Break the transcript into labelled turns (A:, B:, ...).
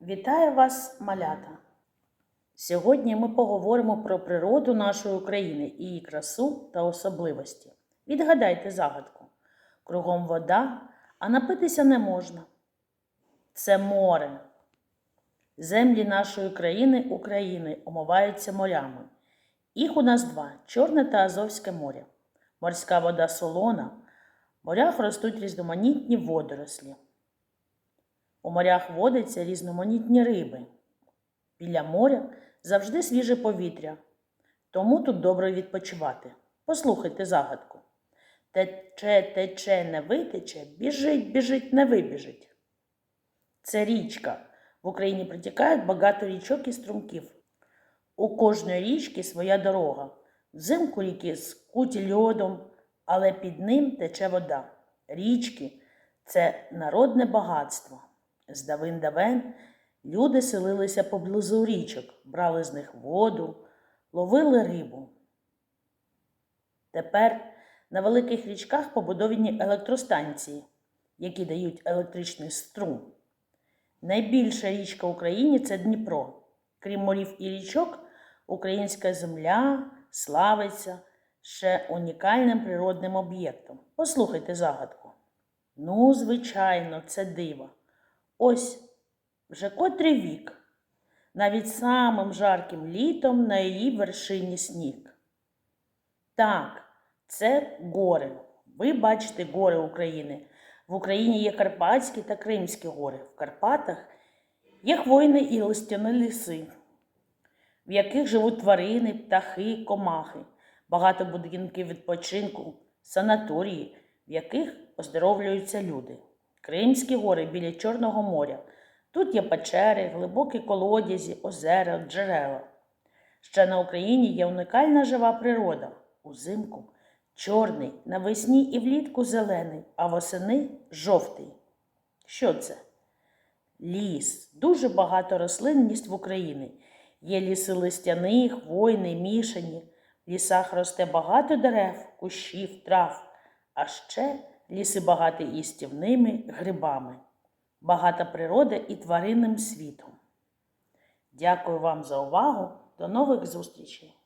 A: Вітаю вас, малята! Сьогодні ми поговоримо про природу нашої України, її красу та особливості. Відгадайте загадку. Кругом вода, а напитися не можна. Це море. Землі нашої країни України омиваються морями. Їх у нас два Чорне та Азовське море. Морська вода солона. В морях ростуть різноманітні водорослі. У морях водяться різноманітні риби. Біля моря завжди свіже повітря, тому тут добре відпочивати. Послухайте загадку. Тече, тече, не витече, біжить, біжить, не вибіжить. Це річка. В Україні протікають багато річок і струмків. У кожної річки своя дорога. Взимку ріки скуті льодом, але під ним тече вода. Річки це народне багатство. З давин давен люди селилися поблизу річок, брали з них воду, ловили рибу. Тепер на великих річках побудовані електростанції, які дають електричний струм. Найбільша річка в Україні це Дніпро. Крім морів і річок, українська земля славиться ще унікальним природним об'єктом. Послухайте загадку. Ну, звичайно, це диво. Ось вже котрий вік. Навіть самим жарким літом на її вершині сніг. Так, це гори. Ви бачите гори України. В Україні є Карпатські та Кримські гори. В Карпатах є хвойні і листяні ліси, в яких живуть тварини, птахи, комахи, багато будинків відпочинку, санаторії, в яких оздоровлюються люди. Кримські гори біля Чорного моря. Тут є печери, глибокі колодязі, озера, джерела. Ще на Україні є унікальна жива природа. Узимку чорний, навесні і влітку зелений, а восени жовтий. Що це? Ліс. Дуже багато рослинність в Україні. Є ліси листяні, хвойні, мішані. В лісах росте багато дерев, кущів, трав, а ще ліси багаті істівними грибами, багата природа і тваринним світом. Дякую вам за увагу. До нових зустрічей!